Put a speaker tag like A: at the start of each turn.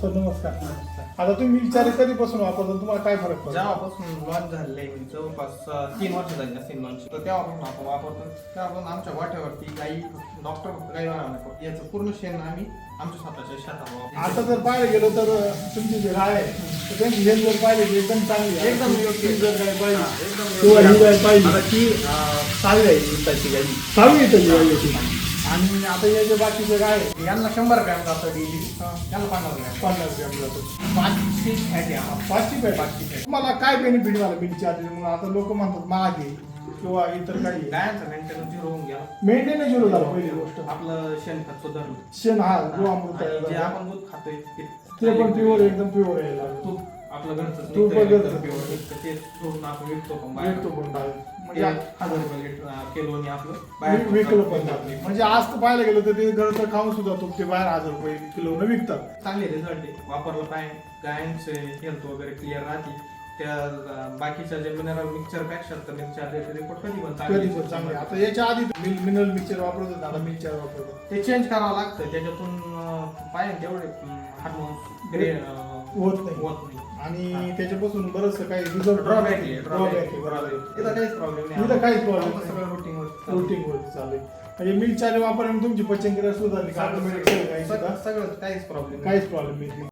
A: Sir नमस्कार आता तुम्ही विचार कधीपासून वापरता तुम्हाला काय फरक पडतो
B: जेव्हापासून लॉन्च आहे जवळपास तीन वर्ष झाली असतील लॉन्च तर तेव्हापासून आपण वापरतो तेव्हापासून आमच्या वाट्यावरती गाई डॉक्टर काही वेळा नाही फक्त याचं पूर्ण शेण आम्ही आमच्या स्वतःच्या शेतात.
A: आता जर पाहायला गेलो तर तुमची जे गाय आहे त्यांची हेल्थ जर पाहिली एकदम चांगली.
B: एकदम योग्य.
A: जर गाय पाहिली
B: हा, एकदम
A: किंवा ही. गाय पाहिली
B: ती अं, सहावी आहे
A: चांगली येते गाय. आणि आता या जे बाकीचे गाय आहे,
B: यांना शंभर ग्रॅम जातं डेली
A: हा.
B: यांना पन्नास ग्रॅम.
A: पन्नास ग्रॅम जातो.
B: पाचशे फॅट आहे
A: पाचशे पॅट
B: पाचशे फॅट
A: तुम्हाला काय बेनिफिट झालं मिल्क चार्जेस म्हणून आता लोक म्हणतात महाग. आहे किंवा इतर काही
B: गायांचा मेंटेनन्स झिरो होऊन गेला.
A: मेंटेन झिरो झालं पहिली गोष्ट.
B: आपलं शेणखत सुधारलं.
A: शेण हा गो अमृत
B: जे
A: आहे.
B: आपण दूध खातोय
A: ते पण प्युअर एकदम प्युअर लागलं.
B: तूप. आपलं घरचं
A: तूप घरचं.
B: pure निघतं. ते सोडून आपण विकतो पण बाहेर.
A: विकतो पण बाहेर.
B: म्हणजे
A: म्हणजे
B: हजार रुपये लिटर अं, किलोनी आपलं
A: वि- विकलं पण जातं. म्हणजे आज तर पाहायला गेलं तर ते घरचं खाऊन सुद्धा तूप ते बाहेर हजार रुपये किलो विकतात
B: चांगले रिझल्ट आहे वापरलं पाहिजे गायांचे हेल्थ वगैरे क्लिअर राहते त्या बाकीच्या जे मिनरल मिक्सचरपेक्षा तर रिपोर्ट कधी पण
A: कधी पण
B: चांगले.
A: चांगले आता याच्या आधी मिनरल मिक्सर वापरत होते आता मिक्सर वापरतात
B: ते चेंज करावं लागतं. त्याच्यातून अं, पाहिजे तेवढे? हार्मोन्स
A: होत नाही.
B: होत नाही.
A: आणि त्याच्यापासून बरंच काही रिझल्ट
B: ड्रॉबॅक आहे
A: ड्रॉबॅक
B: ड्रॉबॅक इथं काहीच प्रॉब्लेम नाही.
A: इथं काहीच problem
B: आमचं
A: नाही.
B: सगळं रुटीन
A: प्रोटीन वरती चालू आहे. म्हणजे मिल्क वापरल्याने तुमची पचनक्रिया सुधारली का? ऑटोमॅटिक काही सुद्धा
B: सगळं काहीच प्रॉब्लेम
A: काहीच प्रॉब्लेम नाही.